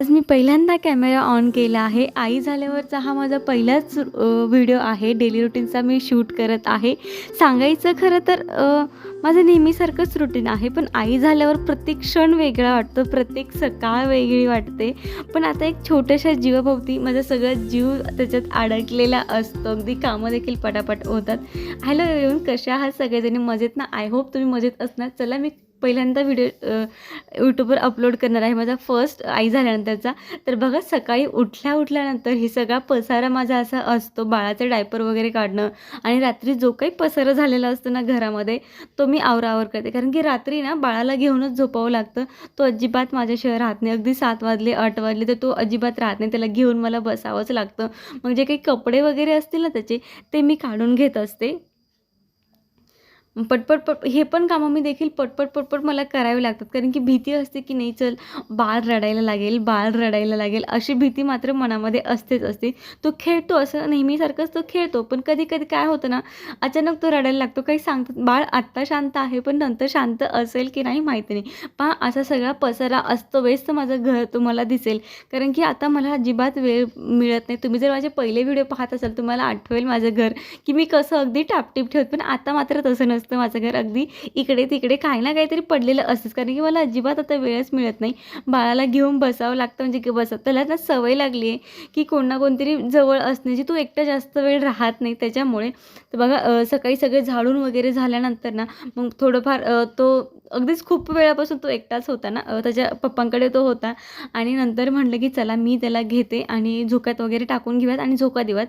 आज मी पहिल्यांदा camera on केला आहे. आई झाल्यावरचा हा माझा पहिलाच व्हिडिओ आहे. डेली रुटीनचा मी शूट करत आहे. सांगायचं खरं तर माझं नेहमीसारखंच रुटीन आहे. पण आई झाल्यावर प्रत्येक क्षण वेगळा वाटतो. प्रत्येक सकाळ वेगळी वाटते. पण आता एक छोट्याशा जीवाभोवती माझा सगळा जीव त्याच्यात अडकलेला असतो. अगदी कामं देखील पटापट होतात. हॅलो येऊन कशा आहात सगळेजणी? मजेत ना? आय होप तुम्ही मजेत असणार. चला मी पहिल्यांदा व्हिडिओ यूट्यूबवर अपलोड करणार आहे माझा फर्स्ट आई झाल्यानंतरचा. तर बघा सकाळी उठल्या उठल्यानंतर हे सगळा पसारा माझा असा असतो बाळाचं डायपर वगैरे काढणं आणि रात्री जो काही पसारा झालेला असतो ना घरामध्ये तो मी आवरावर करते. कारण की रात्री ना बाळाला घेऊनच झोपावं लागतं. तो अजिबात माझ्याशिवाय राहत नाही. अगदी सात वाजले आठ वाजले तर तो अजिबात राहत नाही. त्याला घेऊन मला बसावंच लागतं. मग जे काही कपडे वगैरे असतील ना त्याचे ते मी काढून घेत असते. पटपट पट हे पण कामं मी देखील पटपट पटपट मला करावी लागतात. कारण की भीती असते की नाही चल बाळ रडायला लागेल बाळ रडायला लागेल अशी भीती मात्र मनामध्ये असतेच असते. तो खेळतो असं नेहमीसारखंच तो खेळतो. पण कधी कधी काय होतं ना अचानक तो रडायला लागतो. काही सांगतात बाळ आत्ता शांत आहे पण नंतर शांत असेल की नाही माहिती नाही. पहा असा सगळा पसारा असतो वेळेस तर माझं घर तुम्हाला दिसेल. कारण की आता मला अजिबात वेळ मिळत नाही. तुम्ही जर माझे पहिले व्हिडिओ पाहत असाल तुम्हाला आठवेल माझं घर की मी कसं अगदी टापटीप ठेवत. पण आता मात्र तसं नसतं. माझं घर. अगदी इकडे तिकडे काही ना काहीतरी पडलेलं असतंच. कारण की मला अजिबात आता वेळच मिळत नाही. बाळाला घेऊन बसावं लागतं म्हणजे की बसा त्याला ना सवय लागली आहे की कोण ना कोणतरी जवळ असण्याची. तू एकटा जास्त वेळ राहत नाही त्याच्यामुळे. तर बघा सकाळी सगळे झाडून वगैरे झाल्यानंतर ना मग थोडंफार तो अगदीच खूप वेळापासून तो एकटाच होता ना. त्याच्या पप्पांकडे तो होता. आणि नंतर म्हटलं की चला मी त्याला घेते आणि झोक्यात वगैरे टाकून घेऊयात आणि झोका देऊयात.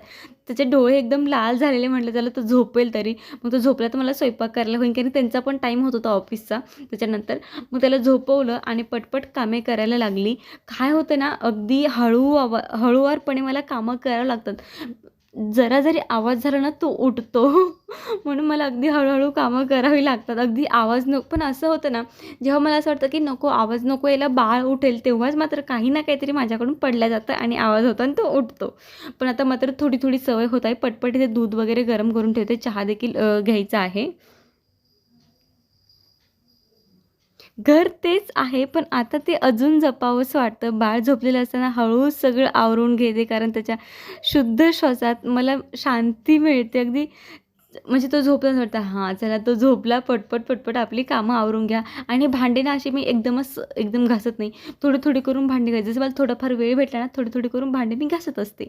त्याचे डोळे एकदम लाल झालेले म्हटलं त्याला तो झोपेल तरी. मग तो झोपला तर मला स्वयंपाक करायला होईल कारण त्यांचा पण टाईम होत होता ऑफिसचा त्याच्यानंतर मग त्याला झोपवलं आणि पटपट कामे करायला लागली. काय होतं ना अगदी हळू आवा हळूवारपणे मला कामं करावं लागतात. जरा जरी आवाज झाला ना तो उठतो. म्हणून मला अगदी हळूहळू कामं करावी लागतात. अगदी आवाज नको. पण असं होतं ना जेव्हा मला असं वाटतं की नको आवाज नको याला बाळ उठेल तेव्हाच मात्र काही ना काहीतरी माझ्याकडून पडल्या जातं आणि आवाज होतो आणि तो उठतो. पण आता मात्र थोडी थोडी सवय होत आहे. पटपट इथे दूध वगैरे गरम करून ठेवते. चहा देखील घ्यायचा आहे. घर तेच आहे पण आता ते अजून जपावंसं वाटतं. बाळ झोपलेलं असताना हळूहळू सगळं आवरून घेते कारण त्याच्या शुद्ध श्वासात मला शांती मिळते. अगदी म्हणजे तो झोपला वाटतं हां चला तो झोपला. पटपट पटपट आपली कामं आवरून घ्या. आणि भांडे ना अशी मी एकदमच एकदम घासत नाही. थोडी थोडी करून भांडी घ्यायची जसं मला थोडाफार वेळ भेटला ना थोडी थोडी करून भांडे मी घासत असते.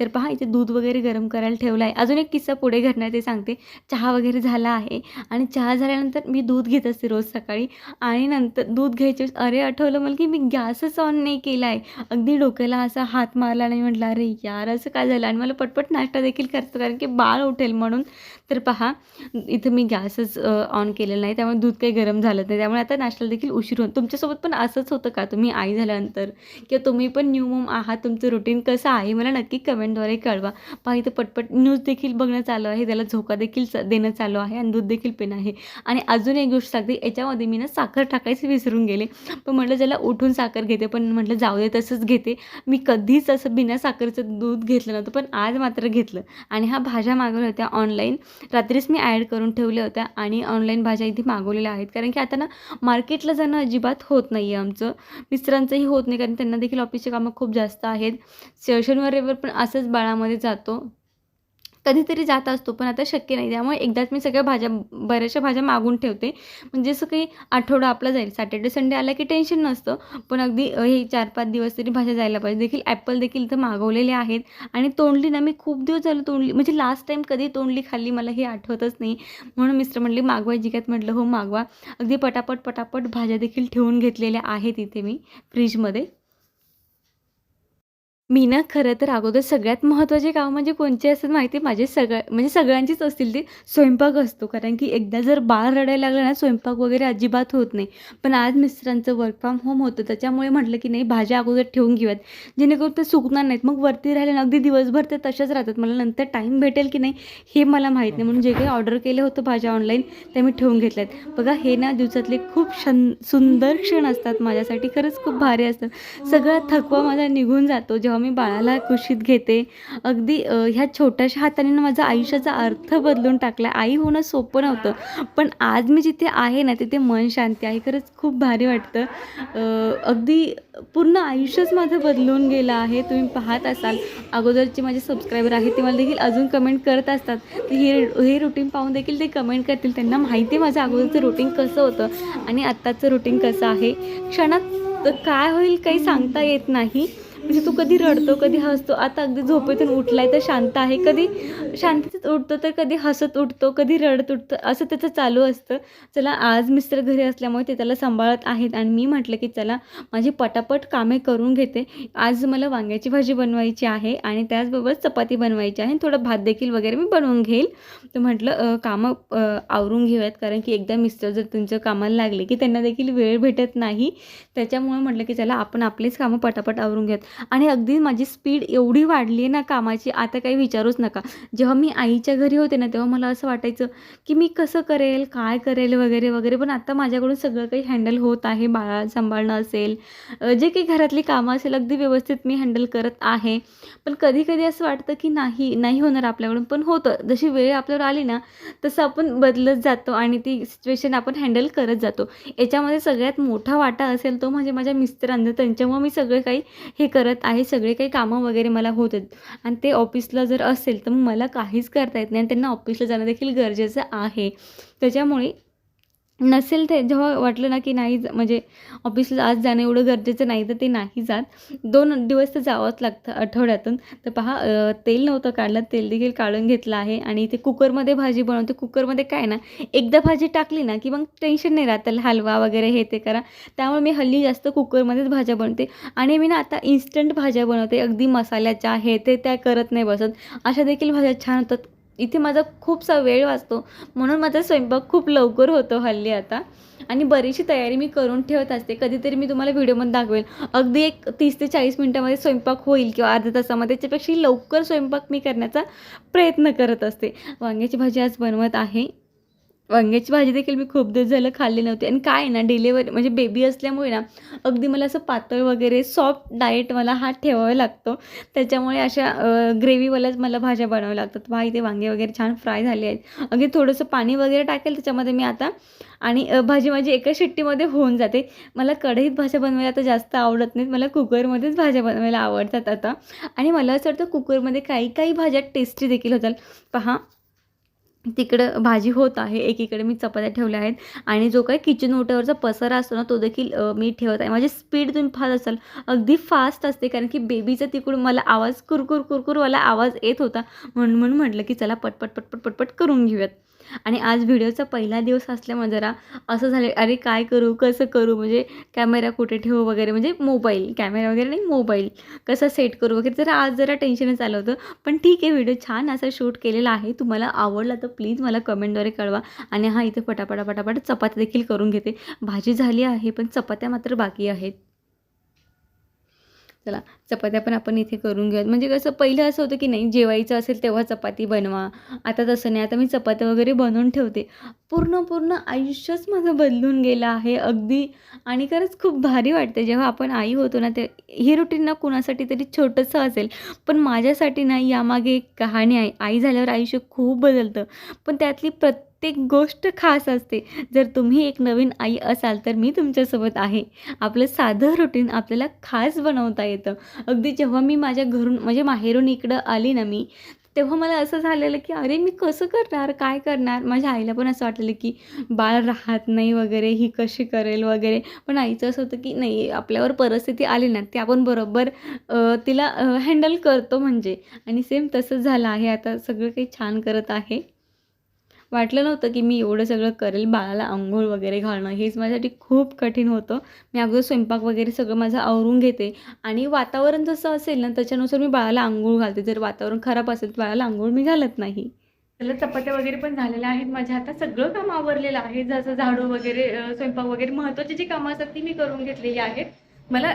तर पहा इथे दूध वगैरे गरम करायला ठेवलं आहे. अजून एक किस्सा पुढे घडणार ते सांगते. चहा वगैरे झाला आहे. आणि चहा झाल्यानंतर मी दूध घेत असते रोज सकाळी. आणि नंतर दूध घ्यायचे अरे आठवलं मला की मी गॅसच ऑन नाही केला आहे. अगदी डोक्याला असा हात मारला नाही म्हटलं अरे यार असं काय झालं? आणि मला पटपट नाश्ता देखील करतो कारण की बाळ उठेल म्हणून. तर पहा इथं मी गॅसच ऑन केलेला नाही त्यामुळे दूध काही गरम झालं नाही. त्यामुळे आता नाश्त्याला देखील उशीर होऊन तुमच्यासोबत पण असंच होतं का? तुम्ही आई झाल्यानंतर किंवा तुम्ही पण न्यू मोम आहात तुमचं रुटीन कसं आहे? मला नक्की कमेंटद्वारे कळवा. पहा इथं पटपट न्यूज देखील बघणं चालू आहे त्याला झोका देखील देणं चालू आहे आणि दूध देखील पिणं आहे. आणि अजून एक गोष्ट सांगते याच्यामध्ये मी ना साखर टाकायचं विसरून गेले. पण म्हटलं ज्याला उठून साखर घेते पण म्हटलं जाऊ दे तसंच घेते. मी कधीच असं बिना साखरेचं दूध घेतलं नव्हतं पण आज मात्र घेतलं. आणि हा भाज्या मागवल्या होत्या ऑनलाईन रात्रीच मी ॲड करून ठेवल्या होत्या आणि ऑनलाईन भाज्या इथे मागवलेल्या आहेत. कारण की आता ना मार्केटला जाणं अजिबात होत नाही आहे आमचं. मिस्टरांचंही होत नाही कारण त्यांना देखील ऑफिसचे कामं खूप जास्त आहेत. शनिवार रविवार पण असंच बाळामध्ये जातो. कधीतरी जात असतो पण आता शक्य नाही. त्यामुळे एकदाच मी सगळ्या भाज्या बऱ्याचशा भाज्या मागून ठेवते. म्हणजे असं काही आठवडा आपला जाईल. सॅटर्डे संडे आला की टेन्शन नसतं. पण अगदी हे चार पाच दिवस तरी भाज्या जायला पाहिजे. देखील ॲपल देखील इथं मागवलेले आहेत. आणि तोंडली ना मी खूप दिवस झालं तोंडली म्हणजे लास्ट टाईम कधी तोंडली खाल्ली मला हे आठवतच नाही. म्हणून मिस्टर म्हणले मागवायची काय म्हटलं हो मागवा. अगदी पटापट पटापट भाज्या देखील ठेवून घेतलेल्या आहेत इथे मी फ्रीजमध्ये. मी ना खरं तर अगोदर सगळ्यात महत्त्वाचे काम म्हणजे कोणचे असतात माहिती? आहे माझे सगळ्या म्हणजे सगळ्यांचीच असतील ते स्वयंपाक असतो. कारण की एकदा जर बाळ रडायला लागलं ना स्वयंपाक वगैरे अजिबात होत नाही. पण आज मिस्टरांचं वर्क फ्रॉम होम होतं. त्याच्यामुळे म्हटलं की नाही भाज्या अगोदर ठेवून घेऊयात. जेणेकरून ते सुकणार नाहीत. मग वरती राहिले ना अगदी दिवसभर ते तशाच राहतात. मला नंतर टाईम भेटेल की नाही हे मला माहीत नाही. म्हणून जे काही ऑर्डर केलं होतं भाज्या ऑनलाईन ते मी ठेवून घेतल्यात. बघा हे ना दिवसातले खूप शन सुंदर क्षण असतात माझ्यासाठी. खरंच खूप भारी असतात. सगळा थकवा माझा निघून जातो. जेव्हा मी बाळाला कुशीत घेते. अगदी ह्या छोट्याशा हाताने माझा आयुष्याचा अर्थ बदलून टाकला. आई होणं सोपं नव्हतं. पण आज मी जिथे आहे ना तिथे मन शांती आहे. खरंच खूप भारी वाटतं. अगदी पूर्ण आयुष्यच माझं बदलून गेलं आहे. तुम्ही पाहत असाल अगोदरचे माझे सबस्क्रायबर आहेत ते मला देखील अजून कमेंट करत असतात. हे हे रुटीन पाहून देखील ते कमेंट करतील. त्यांना माहिती आहे माझं अगोदरचं रुटीन कसं होतं आणि आत्ताचं रुटीन कसं आहे. क्षणात काय होईल काही सांगता येत नाही. म्हणजे तू कधी रडतो कधी हसतो आता अगदी झोपेतून उठलाय तर शांत आहे. कधी शांततेत उठतो तर कधी हसत उठतो कधी रडत उठतो असं त्याचं चालू असतं. चला आज मिस्टर घरी असल्यामुळे ते त्याला सांभाळत आहेत आणि मी म्हटलं की चला माझी पटापट कामे करून घेते. आज मला वांग्याची भाजी बनवायची आहे आणि त्याचबरोबर चपाती बनवायची आहे. थोडं भात देखील वगैरे मी बनवून घेईल. तर म्हटलं कामं आवरून घेऊयात. कारण की एकदा मिस्टर जर तुमच्या कामाला लागले की त्यांना देखील वेळ भेटत नाही. त्याच्यामुळे म्हटलं की चला आपण आपलीच कामं पटापट आवरून घेऊयात. आणि अगदी माझी स्पीड एवढी वाढली आहे ना कामाची आता काही विचारूच नका. जेव्हा मी आईच्या घरी होते ना तेव्हा मला असं वाटायचं की मी कसं करेल काय करेल वगैरे वगैरे पण आता माझ्याकडून सगळं काही हँडल होत आहे बाळा सांभाळणं असेल जे काही घरातली कामं असेल अगदी व्यवस्थित मी हँडल करत आहे. पण कधी कधी असं वाटतं की नाही नाही होणार आपल्याकडून पण होतं. जशी वेळ आपल्यावर आली ना तसं आपण बदलत जातो आणि ती सिच्युएशन आपण हँडल करत जातो. याच्यामध्ये सगळ्यात मोठा वाटा असेल तो म्हणजे माझ्या मिस्टरांना त्यांच्यामुळे मी सगळं काही हे कर करत आहे सगळे काही कामं वगैरे मला होत आहेत. आणि ते ऑफिसला जर असेल तर मग मला काहीच करता येत नाही आणि त्यांना ऑफिसला जाणं देखील गरजेचं आहे. त्याच्यामुळे नसेल ते जेव्हा वाटलं ना की नाही ज- म्हणजे ऑफिसला आज जाणं एवढं गरजेचं नाही तर ते नाही जात. दोन दिवस तर जावंच लागतं आठवड्यातून. तर पहा तेल नव्हतं काढलं तेल देखील काढून घेतलं आहे. आणि ते कुकरमध्ये भाजी बनवते कुकरमध्ये काय ना एकदा भाजी टाकली ना की मग टेन्शन नाही राहत त्याला हलवा वगैरे हे ते करा. त्यामुळे मी हल्ली जास्त कुकरमध्येच भाज्या बनवते. आणि मी ना आता इन्स्टंट भाज्या बनवते. अगदी मसाल्याच्या हे ते त्या करत नाही बसत. अशा देखील भाज्या छान होतात. इथे माझा खूपसा वेळ वाचतो. म्हणून माझा स्वयंपाक खूप लवकर होतो हल्ली आता. आणि बरीचशी तयारी मी करून ठेवत असते. कधीतरी मी तुम्हाला व्हिडिओमध्ये दाखवेल. अगदी एक तीस ते चाळीस मिनटामध्ये स्वयंपाक होईल किंवा अर्ध्या तासामध्ये त्याच्यापेक्षा लवकर स्वयंपाक मी करण्याचा प्रयत्न करत असते. वांग्याची भाजी आज बनवत आहे. वांग्याची भाजी देखील मी खूप दिवस झालं खाल्ली नव्हती. आणि काय आहे ना डिलेवरी म्हणजे बेबी असल्यामुळे ना अगदी मला असं पातळ वगैरे सॉफ्ट डाएट मला हा ठेवावा लागतो. त्याच्यामुळे अशा ग्रेव्हीवाल्याच मला भाज्या बनवाव्या लागतात. पहा इथे वांगे वगैरे छान फ्राय झाले आहेत. अगदी थोडंसं पाणी वगैरे टाकेल त्याच्यामध्ये मी आता. आणि भाजी माझी एका शिट्टीमध्ये होऊन जाते. मला कढईत भाज्या बनवायला आता जास्त आवडत नाहीत. मला कुकरमध्येच भाज्या बनवायला आवडतात आता. आणि मला असं वाटतं कुकरमध्ये काही काही भाज्या टेस्टी देखील होतात. पहा तिकडं भाजी होत आहे एकीकडे मी चपात्या ठेवल्या आहेत आणि जो काही किचन ओट्यावरचा पसारा असतो ना तो देखील मी ठेवत आहे. माझी स्पीड तुम्ही फास्ट असाल अगदी फास्ट असते कारण की बेबीचा तिकडून मला आवाज कुरकुर कुरकुरवाला आवाज येत होता. म्हणून म्हणून म्हटलं की चला पटपट पटपट पटपट करून घेऊयात. आणि आज व्हिडिओचा पहिला दिवस असल्यामुळे जरा असं झालं अरे काय करू कसं करू? म्हणजे कॅमेरा कुठे ठेवू वगैरे? म्हणजे मोबाईल कॅमेरा वगैरे नाही मोबाईल कसं सेट करू वगैरे? जरा आज जरा टेन्शनच आलं होतं. पण ठीक आहे व्हिडिओ छान असा शूट केलेला आहे. तुम्हाला आवडला तर प्लीज मला कमेंटद्वारे कळवा. आणि हा इथे पटापटा पटापट चपात्या देखील करून घेते. भाजी झाली आहे पण चपात्या मात्र बाकी आहेत. चला चपात्या पण आपण इथे करून घेऊयात. म्हणजे कसं पहिलं असं होतं की नाही जेवायचं असेल तेव्हा चपाती बनवा. आता तसं नाही आता मी चपात्या वगैरे बनवून ठेवते. पूर्ण पूर्ण आयुष्यच माझं बदलून गेलं आहे अगदी. आणि खरंच खूप भारी वाटते जेव्हा आपण आई होतो ना ते हे रुटीन ना कुणासाठी तरी छोटंसं असेल. पण माझ्यासाठी ना यामागे एक कहाणी आहे. आई झाल्यावर आयुष्य खूप बदलतं. पण त्यातली प्रत्येक गोष्ट खास असते. जर तुम्ही एक नवीन आई असाल तर मी तुमच्यासोबत आहे. आपलं साधं रुटीन आपल्याला खास बनवता येतं. अगदी जेव्हा मी माझ्या घरून म्हणजे माहेरून इकडं आली ना मी तेव्हा मला असं झालेलं की अरे मी कसं करणार? काय करणार? माझ्या आईला पण असं वाटलेलं की बाळ राहत नाही वगैरे ही कशी करेल वगैरे. पण आईचं असं होतं की नाही आपल्यावर परिस्थिती आली ना ती आपण बरोबर तिला हँडल करतो म्हणजे. आणि सेम तसंच झालं आहे. आता सगळं काही छान करत आहे. वाटलं नव्हतं की मी एवढं सगळं करेल बाळाला आंघोळ वगैरे घालणं हेच माझ्यासाठी खूप कठीण होतं. मी अगोदर स्वयंपाक वगैरे सगळं माझं आवरून घेते. आणि वातावरण जसं असेल ना त्याच्यानुसार मी बाळाला आंघोळ घालते. जर वातावरण खराब असेल तर बाळाला आंघोळ मी घालत नाही. त्याला चपात्या वगैरे पण झालेल्या आहेत. माझ्या आता सगळं काम आवरलेलं आहे. जसं झाडू वगैरे स्वयंपाक वगैरे महत्त्वाची जी कामं असतात ती मी करून घेतलेली आहेत. मला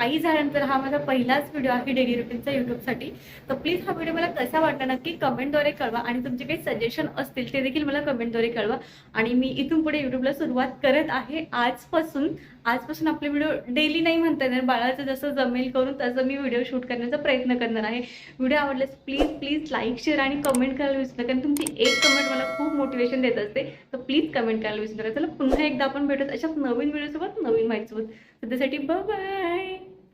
आई झाल्यानंतर हा माझा पहिलाच व्हिडिओ आहे डेली रुटीनचा युट्यूबसाठी तर प्लीज हा व्हिडिओ मला कसा वाटला नक्की कमेंटद्वारे कळवा. आणि तुमचे काही सजेशन असतील ते देखील मला कमेंटद्वारे कळवा. आणि मी इथून पुढे युट्यूबला सुरुवात करत आहे आजपासून. आजपासून आपले व्हिडिओ डेली नाही म्हणता येणार. बाळाचं जसं जमेल करून तसं मी व्हिडिओ शूट करण्याचा प्रयत्न करणार आहे. व्हिडिओ आवडल्यास प्लीज प्लीज लाईक शेअर आणि कमेंट करायला विसरू नका. कारण तुमची एक कमेंट मला खूप मोटिवेशन देत असते. तर प्लीज कमेंट करायला विसरू नका. चला पुन्हा एकदा आपण भेटत अशा नवीन व्हिडिओसोबत नवीन माहितीसोबत सध्यासाठी बाय